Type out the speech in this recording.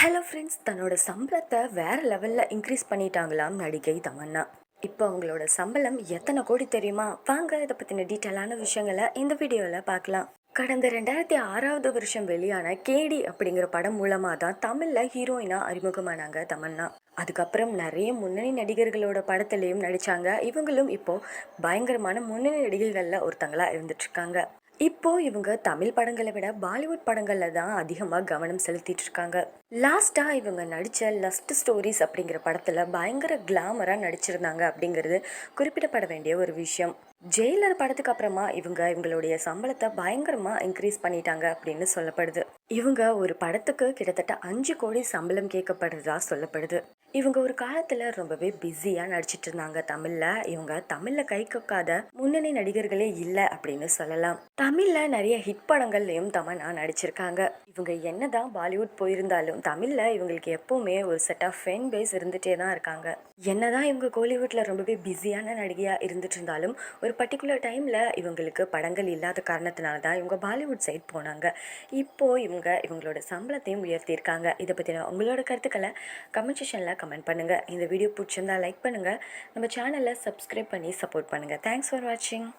Hello friends தன்னோட சம்பளத்தை வேறு லெவலில் இன்க்ரீஸ் பண்ணிட்டாங்களாம் நடிகை தமன்னா. இப்போ அவங்களோட சம்பளம் எத்தனை கோடி தெரியுமா? வாங்க இதை பற்றின டீட்டெயிலான விஷயங்களை இந்த வீடியோவில் பார்க்கலாம். கடந்த ரெண்டாயிரத்தி ஆறாவது வருஷம் வெளியான கேடி அப்படிங்கிற படம் மூலமாக தான் தமிழில் ஹீரோயினாக அறிமுகமானாங்க தமன்னா. அதுக்கப்புறம் நிறைய முன்னணி நடிகர்களோட படத்துலேயும் நடித்தாங்க இவங்களும் இப்போது பயங்கரமான முன்னணி நடிகைகளில் ஒருத்தங்களாக இருந்துட்டுருக்காங்க இப்போது இப்போ இவங்க தமிழ் படங்களை விட பாலிவுட் படங்களில் தான் அதிகமாக கவனம் செலுத்திட்டு இருக்காங்க லாஸ்ட்டாக இவங்க நடித்த லஸ்ட் ஸ்டோரிஸ் அப்படிங்கிற படத்தில் பயங்கர கிளாமராக நடிச்சிருந்தாங்க அப்படிங்கிறது குறிப்பிடப்பட வேண்டிய ஒரு விஷயம். ஜெயிலர் படத்துக்கு அப்புறமா இவங்க இவங்களுடைய சம்பளத்தை பயங்கரமாக இன்க்ரீஸ் பண்ணிட்டாங்க அப்படின்னு சொல்லப்படுது. இவங்க ஒரு படத்துக்கு கிட்டத்தட்ட அஞ்சு கோடி சம்பளம் கேட்கப்படுறதா சொல்லப்படுது. இவங்க ஒரு காலத்தில் ரொம்பவே பிஸியாக நடிச்சிட்டு இருந்தாங்க. தமிழில் இவங்க தமிழில் கை கொக்காத முன்னணி நடிகர்களே இல்லை அப்படின்னு சொல்லலாம். தமிழில் நிறைய ஹிட் படங்கள்லையும் தமன்னா நடிச்சிருக்காங்க. இவங்க என்னதான் பாலிவுட் போயிருந்தாலும் தமிழில் இவங்களுக்கு எப்பவுமே ஒரு செட் ஆஃப் ஃபேன் பேஸ் இருந்துகிட்டே தான் இருக்காங்க. என்னதான் இவங்க கோலிவுட்டில் ரொம்பவே பிஸியான நடிகையாக இருந்துட்டு இருந்தாலும் ஒரு பர்டிகுலர் டைமில் இவங்களுக்கு படங்கள் இல்லாத காரணத்தினால தான் இவங்க பாலிவுட் சைட் போனாங்க. இப்போது இவங்க இவங்களோட சம்பளத்தையும் உயர்த்தியிருக்காங்க. இதை பற்றின உங்களோட கருத்துக்களை கமெண்ட் செஷனில் கமெண்ட் பண்ணுங்கள் இந்த வீடியோ பிடிச்சிருந்தா லைக் பண்ணுங்கள் நம்ம சேனலை சப்ஸ்கிரைப் பண்ணி சப்போர்ட் பண்ணுங்கள் தேங்க்ஸ் ஃபார் வாட்சிங்